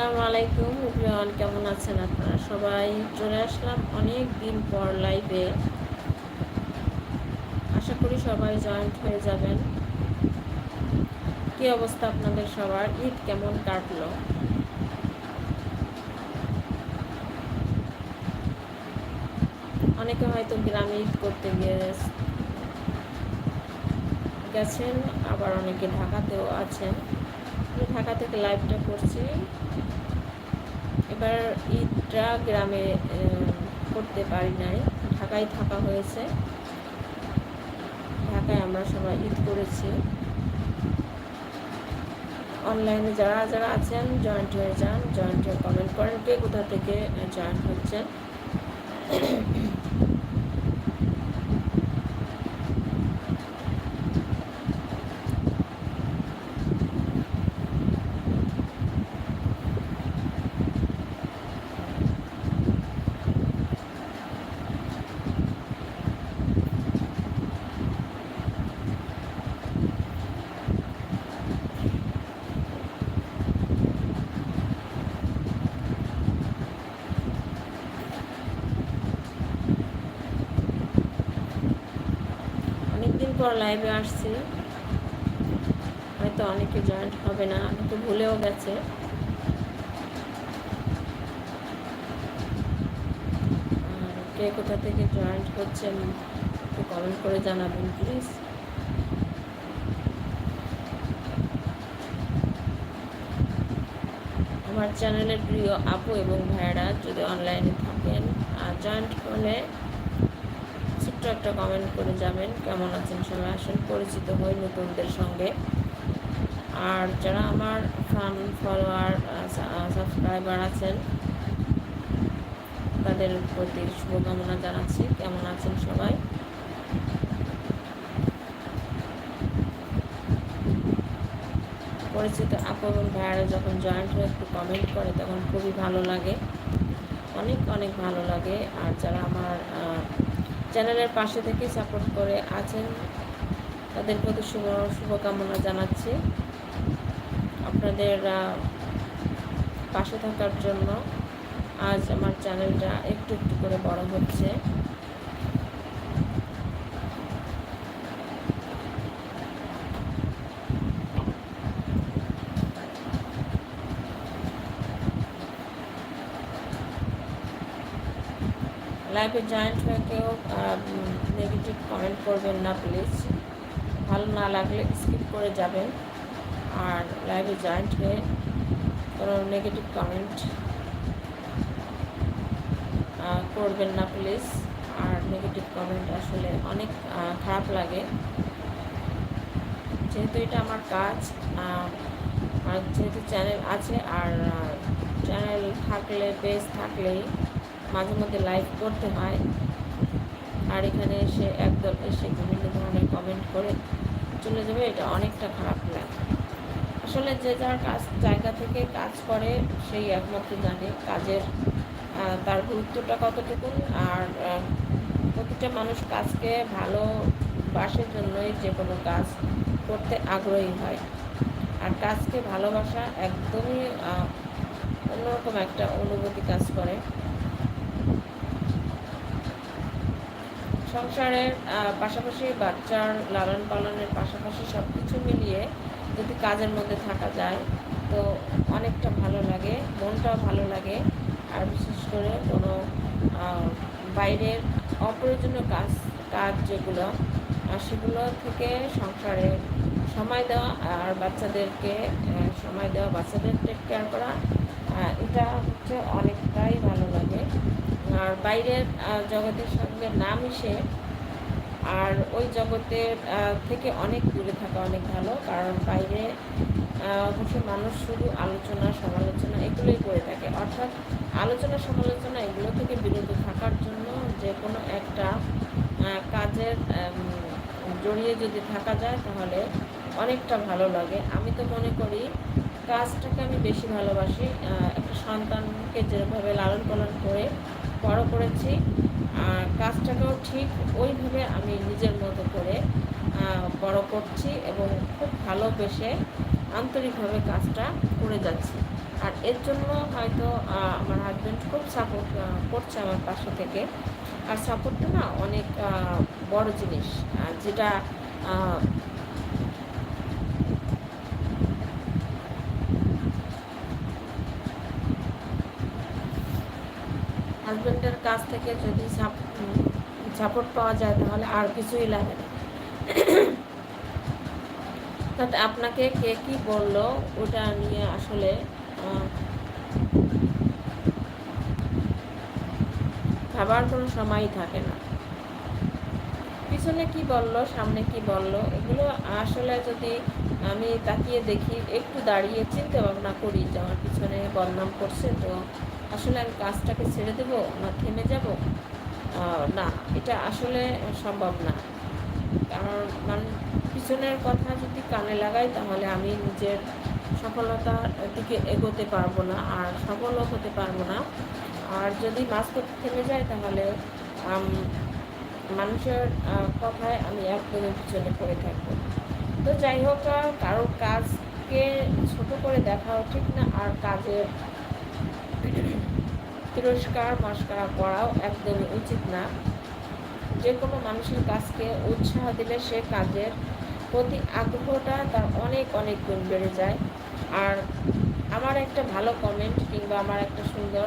আসসালামু আলাইকুম কেমন আছেন আপনারা? সবাই চলে আসলাম অনেক দিন পর লাইভে আশা করি সবাই জয়েন্ট হয়ে যাবেন। কি অবস্থা আপনাদের সবার? ঈদ কেমন কাটলো? অনেকে হয়তো গ্রামে ঈদ করতে গিয়ে গেছেন, আবার অনেকে ঢাকাতেও আছেন। ঢাকা থেকে লাইভটা করছি। এবার ঈদটা গ্রামে করতে পারি নাই। ঢাকায় থাকা হয়েছে। ঢাকায় আমরা সবাই ঈদ করেছি। অনলাইনে যারা যারা আছেন জয়েন্ট হয়ে যান জয়েন্ট হয়ে কমেন্ট করেন কে কোথা থেকে জয়েন্ট হচ্ছেন অনেকদিন পর লাইভে আসছি। হয়তো অনেকে জয়েন্ট হবে না অনেকে ভুলেও গেছে। কে কোথা থেকে জয়েন্ট হচ্ছেন একটু কমেন্ট করে জানাবেন প্লিজ আমার চ্যানেলের প্রিয় আপু এবং ভাইয়েরা যদি অনলাইনে থাকেন আর জয়েন্ট হলে ছোট্ট একটা কমেন্ট করে যাবেন। কেমন আছেন সবাই? আসেন, পরিচিত হই নতুনদের সঙ্গে। আর যারা আমার ফান ফলোয়ার সাবস্ক্রাইবার আছেন, তাদের প্রতি শুভকামনা জানাচ্ছি। কেমন আছেন সবাই? পরিচিত আপু এবং ভাইয়ারা যখন জয়েন্ট হয়ে একটু কমেন্ট করে, তখন খুবই ভালো লাগে। অনেক অনেক ভালো লাগে। আর যারা আমার চ্যানেলের পাশে থেকে সাপোর্ট করে আছেন। তাদের প্রতি শুভ, শুভকামনা জানাচ্ছি। আপনাদের পাশে থাকার জন্য আজ আমার চ্যানেলটা একটু একটু করে বড় হচ্ছে। লাইভে জয়েন্ট কেউ নেগেটিভ কমেন্ট করবেন না প্লিজ ভালো না লাগলে স্কিপ করে যাবেন আর লাইভে জয়েন্ট হয়ে কোনো নেগেটিভ কমেন্ট করবেন না প্লিজ আর নেগেটিভ কমেন্ট আসলে অনেক খারাপ লাগে। যেহেতু এটা আমার কাজ আর যেহেতু চ্যানেল আছে, আর চ্যানেল থাকলে পেজ থাকলেই মাঝে মধ্যে লাইভ করতে হয়। আর এখানে এসে একদল এসে বিভিন্ন ধরনের কমেন্ট করে চলে যাবে, এটা অনেকটা খারাপ লাগে আসলে যে যার কাজ, জায়গা থেকে কাজ করে, সেই একমাত্র জানে কাজের তার গুরুত্বটা কতটুকু আর প্রতিটা মানুষ কাজকে ভালোবাসার জন্যই যে কোনো কাজ করতে আগ্রহী হয়। আর কাজকে ভালোবাসা একদমই অন্যরকম একটা অনুভূতি কাজ করে। সংসারের পাশাপাশি বাচ্চার লালন পালনের পাশাপাশি সব কিছু মিলিয়ে যদি কাজের মধ্যে থাকা যায়, তো অনেকটা ভালো লাগে, মনটাও ভালো লাগে। আর বিশেষ করে কোনো বাইরের অপ্রয়োজনীয় কাজ কাজ যেগুলো সেগুলো থেকে সংসারে সময় দেওয়া আর বাচ্চাদেরকে সময় দেওয়া, বাচ্চাদের টেক কেয়ার করা এটা হচ্ছে অনেকটাই ভালো লাগে। আর বাইরের জগতের সঙ্গে না মিশে আর ওই জগতের থেকে অনেক দূরে থাকা অনেক ভালো। কারণ বাইরে অবশ্য মানুষ শুধু আলোচনা, সমালোচনা এগুলোই করে থাকে। অর্থাৎ আলোচনা, সমালোচনা এগুলো থেকে বিরত থাকার জন্য যে কোনো একটা কাজের জড়িয়ে যদি থাকা যায় তাহলে অনেকটা ভালো লাগে। আমি তো মনে করি কাজটাকে আমি বেশি ভালোবাসি। একটা সন্তানকে যেভাবে লালন পালন করে বড় করেছি। আর কাজটাকেও ঠিক ওইভাবে আমি নিজের মতো করে বড় করছি এবং খুব ভালোবেসে আন্তরিকভাবে কাজটা করে যাচ্ছি। আর এর জন্য হয়তো আমার হাজব্যান্ড খুব সাপোর্ট করছে আমার পাশে থেকে। আর সাপোর্টটা না অনেক বড় জিনিস। যেটা কাছ থেকে যদি সাপোর্ট পাওয়া যায়, তাহলে আর কিছুই লাগে না। আপনাকে কে কি বলল, ওটা নিয়ে আসলে ভাবার কোনো সময়ই থাকে না। পিছনে কি বলল, সামনে কি বলল, এগুলো আসলে যদি আমি তাকিয়ে দেখি, একটু দাঁড়িয়ে চিন্তা ভাবনা করি যে আমার পিছনে বদনাম করছে, তো আসলে আমি কাজটাকে ছেড়ে দেবো না, থেমে যাব? না, এটা আসলে সম্ভব না। কারণ মানে পিছনের কথা যদি কানে লাগাই, তাহলে আমি নিজের সফলতার দিকে এগোতে পারব না আর সফলও হতে পারব না। আর যদি মাঝপথে থেমে যায়, তাহলে মানুষের কথায় আমি একদমই পিছনে পড়ে থাকব। তো যাই হোক কারোর কাজকে ছোট করে দেখাও ঠিক না, আর কাজের তিরস্কার, মস্করা করাও একদমই উচিত না। যে কোনো মানুষের কাজকে উৎসাহ দিলে সে কাজের প্রতি আগ্রহটা তার অনেক অনেক গুণ বেড়ে যায়। আর আমার একটা ভালো কমেন্ট কিংবা আমার একটা সুন্দর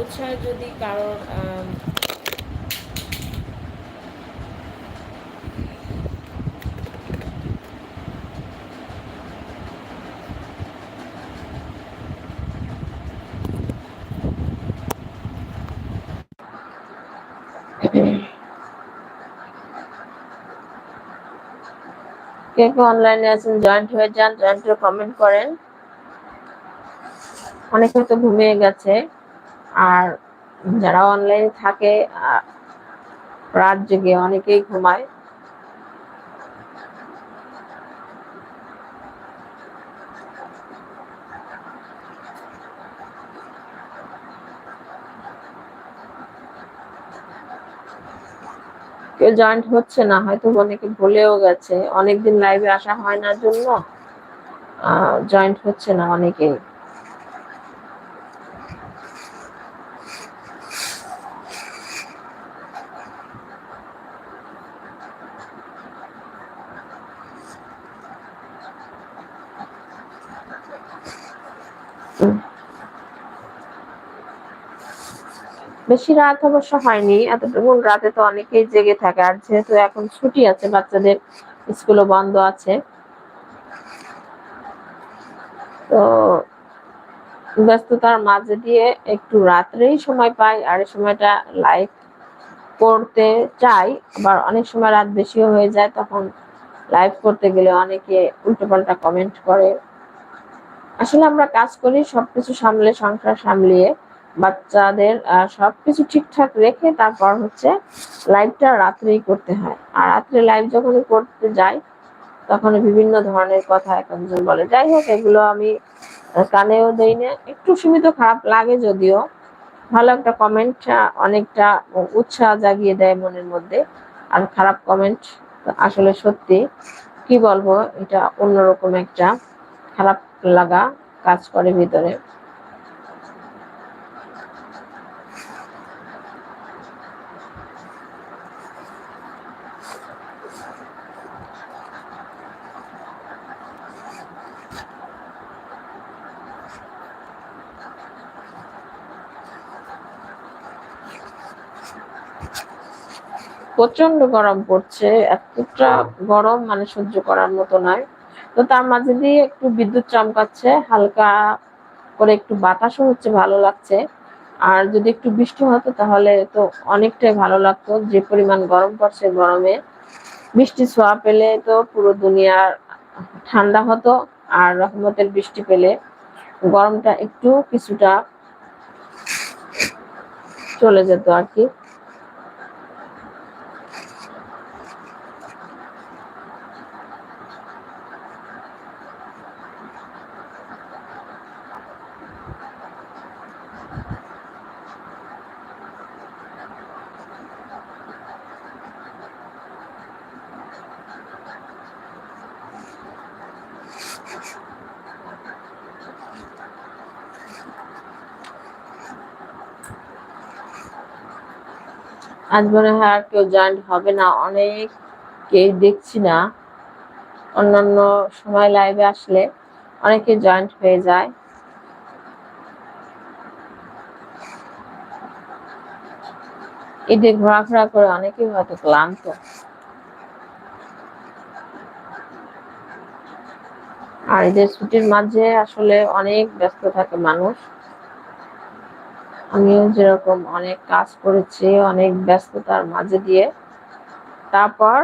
উৎসাহ যদি কারোর কে কে অনলাইনে আছেন জয়েন্ট হয়ে যান জয়েন্ট হয়ে কমেন্ট করেন। অনেকে তো ঘুমিয়ে গেছে। আর যারা অনলাইনে থাকে রাত জেগে অনেকেই ঘুমায়। কেউ জয়েন্ট হচ্ছে না, হয়তো অনেকে ভুলেও গেছে, অনেকদিন লাইভে আসা হয় না জন্য জয়েন্ট হচ্ছে না অনেকেই। বেশি রাত অবশ্য হয়নি। এতটুকু রাতে তো অনেকেই জেগে থাকে। আর যেহেতু এখন ছুটি আছে, বাচ্চাদের স্কুলও বন্ধ আছে। তো ব্যস্ততার মাঝে দিয়ে একটু রাত্রেই সময় পাই। আর এই সময়টা লাইভ করতে চাই। আবার অনেক সময় রাত বেশিও হয়ে যায়, তখন লাইভ করতে গেলে অনেকে উল্টোপাল্টা কমেন্ট করে। আসলে আমরা কাজ করি, সবকিছু সামলে, সংসার সামলিয়ে। বাচ্চাদের সবকিছু ঠিকঠাক রেখে তারপর হচ্ছে লাইভটা রাত্রেই করতে হয়। আর রাত্রে লাইভ যখন করতে যাই তখন বিভিন্ন ধরনের কথা এক একজন বলে। যাই হোক, এগুলো আমি কানেও দেই না। একটু সীমিত খারাপ লাগে যদিও। ভালো একটা কমেন্ট অনেকটা উৎসাহ জাগিয়ে দেয় মনের মধ্যে। আর খারাপ কমেন্ট আসলে সত্যি। কি বলব? এটা অন্যরকম একটা খারাপ লাগা কাজ করে ভিতরে। প্রচণ্ড গরম পড়ছে, এতটা গরম মানে সহ্য করার মতো নয় তো তার মাঝে দিয়ে একটু বিদ্যুৎ চমকাচ্ছে, হালকা করে একটু বাতাসও হচ্ছে, ভালো লাগছে। আর যদি একটু বৃষ্টি হতো তাহলে তো অনেকটাই ভালো লাগতো, যে পরিমাণ গরম পড়ছে গরমে। বৃষ্টি ছোঁয়া পেলে তো পুরো দুনিয়ার ঠান্ডা হতো, আর রহমতের বৃষ্টি পেলে গরমটা একটু কিছুটা চলে যেত আর কি। আজ মনে হয় আর কেউ জয়েন্ট হবে না। অনেক কেউ দেখছি না। অন্যান্য সময় লাইভে আসলে অনেকে জয়েন্ট হয়ে যায়। ঈদে ঘোরাফেরা করে অনেকেই হয়তো ক্লান্ত। আর ঈদের ছুটির মাঝে আসলে অনেক ব্যস্ত থাকে মানুষ। আমিও যেরকম অনেক কাজ করেছি, অনেক ব্যস্ততার মাঝে দিয়ে, তারপর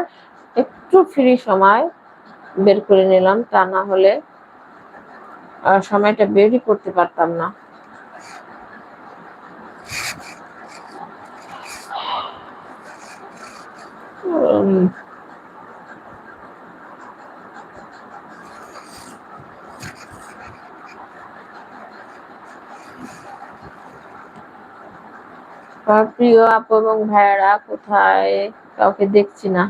একটু ফ্রি সময় বের করে নিলাম, তা না হলে সময়টা বেরই করতে পারতাম না। প্রিয় আপু এবং ভাইয়েরা কোথায়? কাউকে দেখছি না।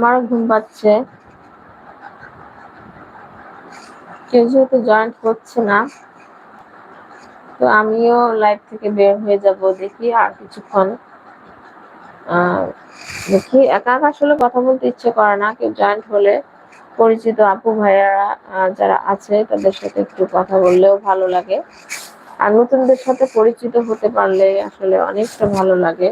আমারও ঘুম পাচ্ছে। কেউ যেহেতু জয়েন্ট করছে না, তো আমিও লাইভ থেকে বের হয়ে যাব দেখি আর কিছুক্ষণ। দেখি, একা একা আসলে কথা বলতে ইচ্ছে করে না, কেউ জয়েন্ট হলে পরিচিত আপু, ভাইয়ারা যারা আছে তাদের সাথে একটু কথা বললেও ভালো লাগে। আর নতুনদের সাথে পরিচিত হতে পারলে আসলে অনেকটা ভালো লাগে।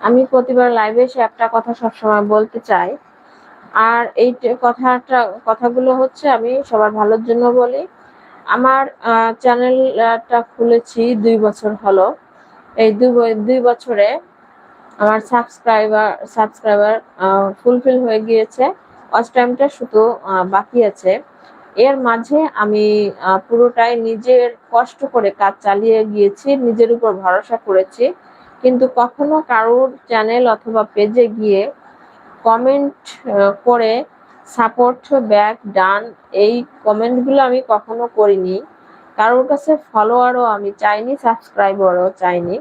আমি প্রতিবার লাইভে এসে একটা কথা সবসময় বলতে চাই। আর এই কথাটা, কথাগুলো হচ্ছে আমি সবার ভালোর জন্য বলি। আমার চ্যানেলটা খুলেছি দুই বছর হলো। এই দুই বছরে আমার সাবস্ক্রাইবার সাবস্ক্রাইবার ফুলফিল হয়ে গিয়েছে। ওয়াচ টাইমটা শুধু বাকি আছে। এর মাঝে আমি পুরোটাই নিজের কষ্ট করে কাজ চালিয়ে গিয়েছি, নিজের উপর ভরসা করেছি। কিন্তু কখনো কারোর চ্যানেল অথবা পেজে গিয়ে কমেন্ট করে সাপোর্ট ব্যাক ডান এই কমেন্টগুলো আমি কখনো করিনি। কারোর কাছে ফলোয়ারও আমি চাইনি সাবস্ক্রাইবারও চাইনি।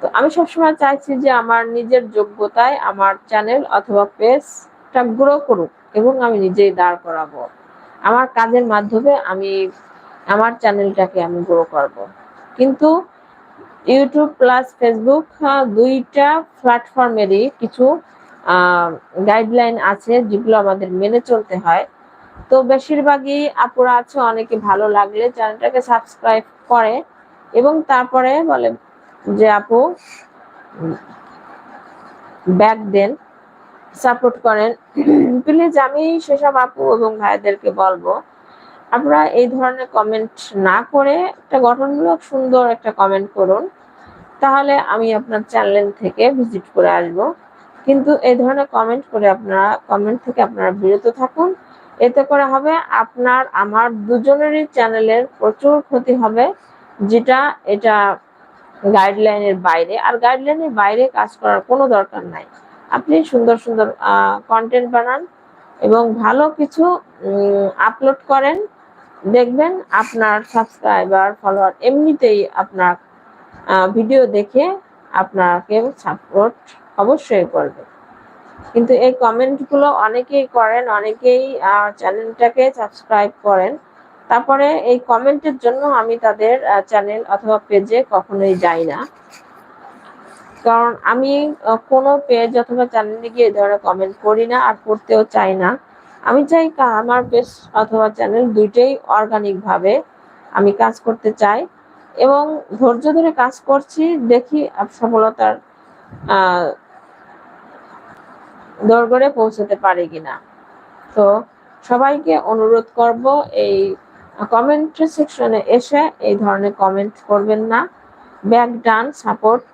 তো আমি সবসময় চাইছি যে আমার নিজের যোগ্যতায় আমার চ্যানেল অথবা পেজটা গ্রো করুক এবং আমি নিজেই দাঁড় করাবো। আমার কাজের মাধ্যমে আমি আমার চ্যানেলটাকে আমি গ্রো করব। কিন্তু ইউটিউব প্লাস ফেসবুক দুইটা প্ল্যাটফর্মেরই কিছু গাইডলাইন আছে যেগুলো আমাদের মেনে চলতে হয়। তো বেশিরভাগই আপুরা আছে, অনেকে ভালো লাগলে চ্যানেলটাকে সাবস্ক্রাইব করে এবং তারপরে বলে যে, আপু, ব্যাক দেন সাপোর্ট করেন। প্লিজ আমি সেসব আপু এবং ভাইদেরকে বলব আপনারা এই ধরনের কমেন্ট না করে একটা গঠনমূলক সুন্দর একটা কমেন্ট করুন। তাহলে আমি আপনার চ্যানেল থেকে ভিজিট করে আসব। কিন্তু এই ধরনের কমেন্ট করে আপনারা কমেন্ট থেকে আপনারা বিরত থাকুন। এতে করে হবে আপনার, আমার দুজনেরই চ্যানেলের প্রচুর ক্ষতি হবে, যেটা এটা গাইডলাইনের বাইরে। আর গাইডলাইনের বাইরে কাজ করার কোনো দরকার নাই। আপনি সুন্দর সুন্দর কন্টেন্ট বানান এবং ভালো কিছু আপলোড করেন। দেখবেন আপনার সাবস্ক্রাইবার ফলোয়ার এমনিতেই আপনার ভিডিও দেখে আপনাকে সাপোর্ট অবশ্যই করবে। কিন্তু এই কমেন্টগুলো অনেকেই করেন, অনেকেই চ্যানেলটাকে সাবস্ক্রাইব করেন। তারপরে এই কমেন্টের জন্য আমি তাদের চ্যানেল অথবা পেজে কখনোই যাই না। কারণ আমি কোনো পেজ অথবা চ্যানেলে গিয়ে এই ধরনের কমেন্ট করি না আর করতেও চাই না। আমি চাই আমার পেজ অথবা চ্যানেল দুইটাই অর্গানিকভাবে আমি কাজ করতে চাই। এবং ধৈর্য ধরে কাজ করছি, দেখি সফলতার দরগড়ে পৌঁছতে পারি কিনা। তো সবাইকে অনুরোধ করব এই কমেন্ট সেকশনে এসে এই ধরনের কমেন্ট করবেন না। ব্যাক ডান সাপোর্ট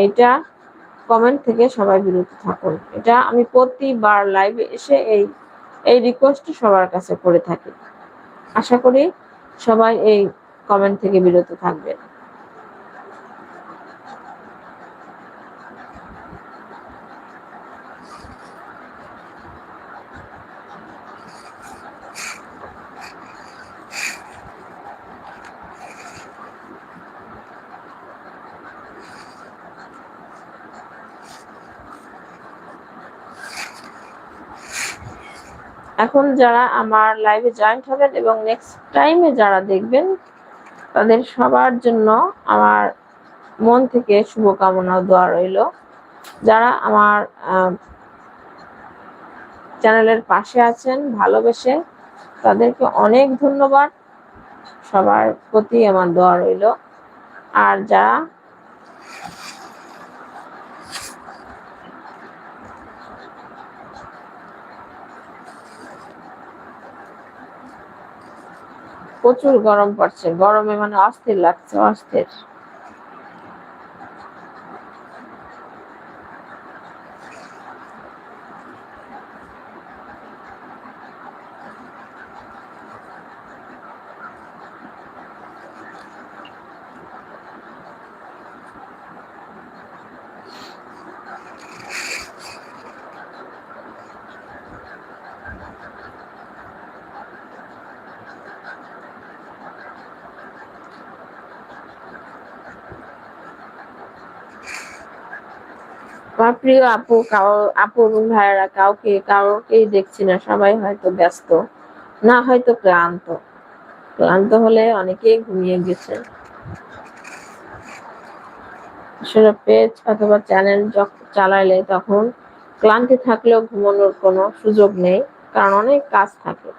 এইটা কমেন্ট থেকে সবাই বিরত থাকুন। এটা আমি প্রতিবার লাইভে এসে এই এই রিকোয়েস্ট সবার কাছে করে থাকি। আশা করি সবাই এই কমেন্ট থেকে বিরত থাকবেন। এখন যারা আমার লাইভে জয়েন্ট হবেন এবং নেক্সট টাইমে যারা দেখবেন তাদের সবার জন্য আমার মন থেকে শুভকামনা দেওয়া রইল। যারা আমার চ্যানেলের পাশে আছেন, ভালোবেসে তাদেরকে অনেক ধন্যবাদ। সবার প্রতি আমার দোয়া রইল। আর যারা প্রচুর গরম পড়ছে। গরমে মানে অস্থির লাগছে অস্থির। আমার প্রিয় আপু কাউ আপু এবং ভাইয়েরা কাউকে, কাউকেই দেখছি না। সবাই হয়তো ব্যস্ত, না হয়তো ক্লান্ত। ক্লান্ত হলে অনেকেই ঘুমিয়ে গেছে। পেজ অথবা চ্যানেল চালাইলে তখন ক্লান্তি থাকলেও ঘুমানোর কোনো সুযোগ নেই, কারণ অনেক কাজ থাকে।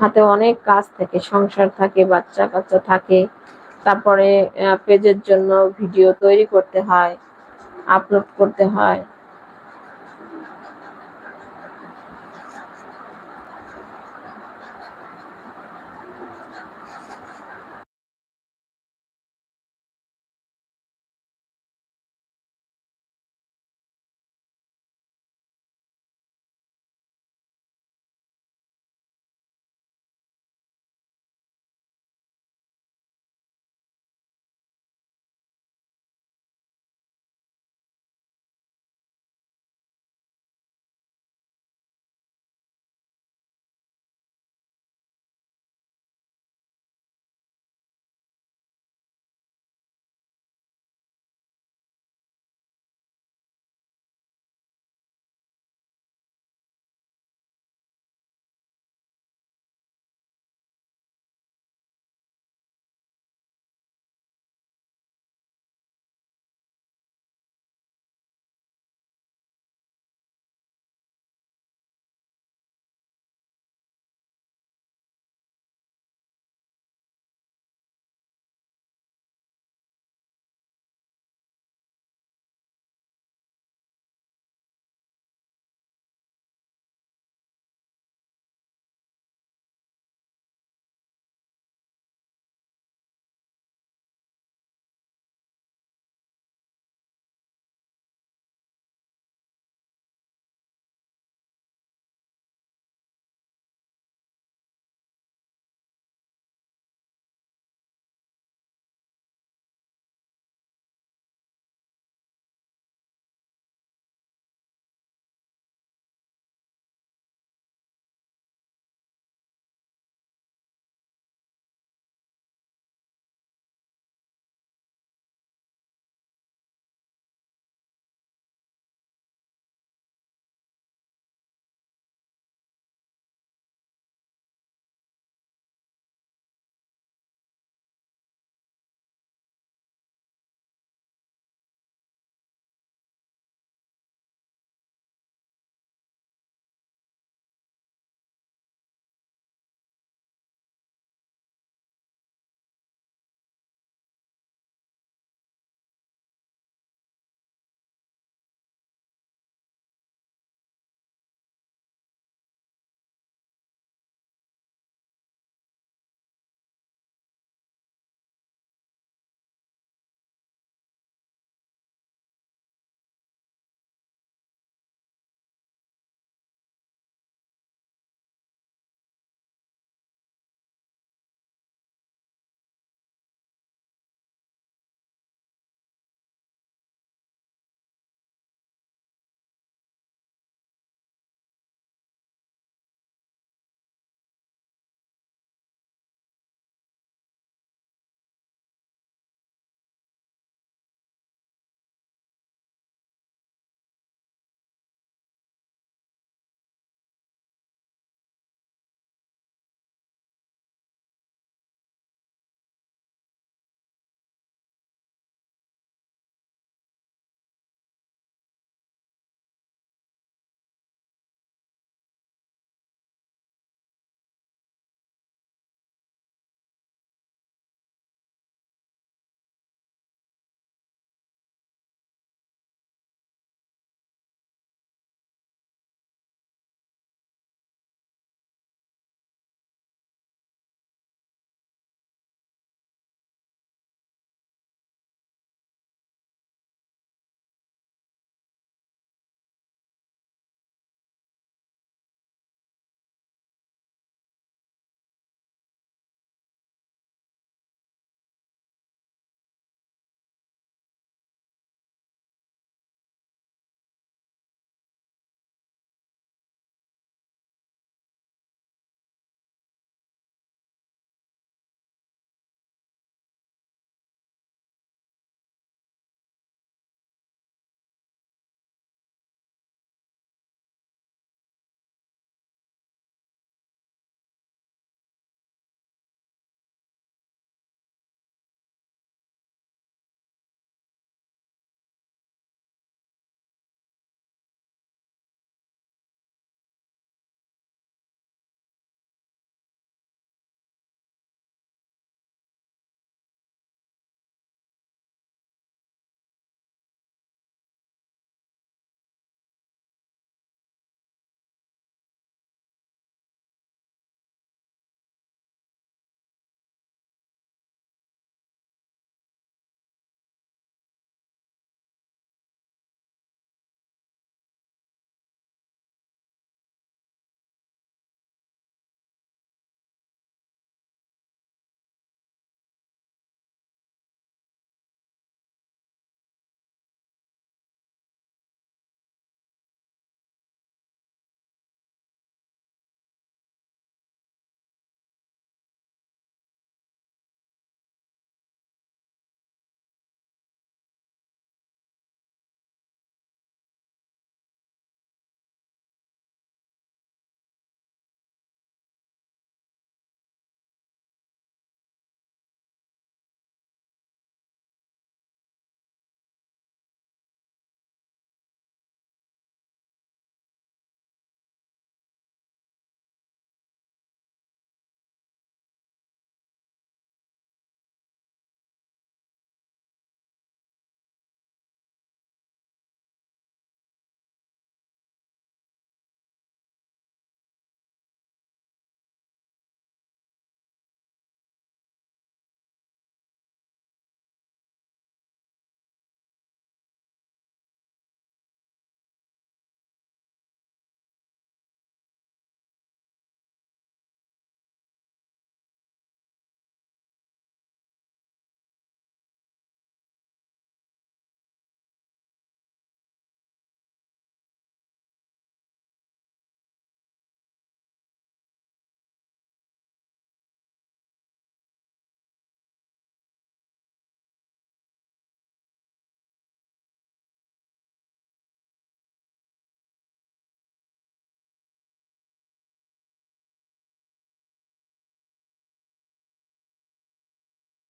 হাতে অনেক কাজ থাকে, সংসার থাকে বাচ্চা কাচ্চা থাকে। তারপরে পেজের জন্য ভিডিও তৈরি করতে হয়। আপলোড করতে হয়।